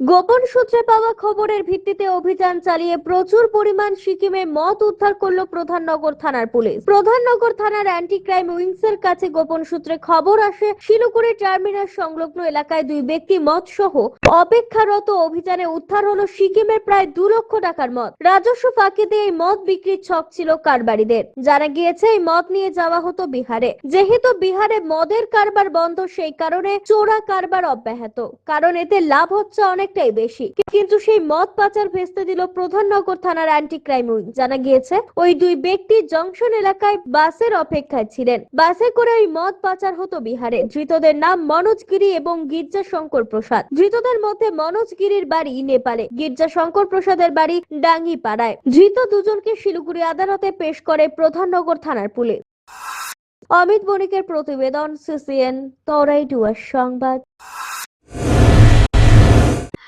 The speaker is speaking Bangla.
গোপন সূত্রে পাওয়া খবরের ভিত্তিতে অভিযান চালিয়ে প্রচুর পরিমাণ সিকিমে মদ উদ্ধার করল প্রধাননগর থানার পুলিশ। প্রধাননগর থানার অ্যান্টি ক্রাইম উইংস এর কাছে গোপন সূত্রে খবর আসে, শিলিগুড়ি টার্মিনাল সংলগ্ন এলাকায় দুই ব্যক্তি মদ সহ অপেক্ষারত অভিযানে উদ্ধার হলো সিকিমের প্রায় দু লক্ষ টাকার মদ। রাজস্ব ফাঁকি দিয়ে এই মদ বিক্রির ছক ছিল কারবারিদের। জানা গিয়েছে, এই মদ নিয়ে যাওয়া হতো বিহারে। যেহেতু বিহারে মদের কারবার বন্ধ, সেই কারণে চোরা কারবার অব্যাহত। কারণ এতে লাভ হচ্ছে অনেকটাই বেশি। কিন্তু সেই মদ পাচার ভেস্তে দিল প্রধাননগর থানার অ্যান্টি ক্রাইম উইং জানা গিয়েছে, ওই দুই ব্যক্তি জংশন এলাকায় বাসের অপেক্ষায় ছিলেন। বাসে করে ওই মদ পাচার হতো বিহারে। ধৃতদের নাম মনোজ গিরি এবং গির্জা শঙ্কর প্রসাদ। ধৃতদের মধ্যে মনোজ গিরির বাড়ি নেপালে। গির্জা শঙ্কর প্রসাদের বাড়ি ডাঙ্গি পাড়ায় ধৃত দুজনকে শিলিগুড়ি আদালতে পেশ করে প্রধাননগর থানার পুলিশ। অমিত বণিকের প্রতিবেদন, সিসিএন, তরাই ডুয়ার সংবাদ।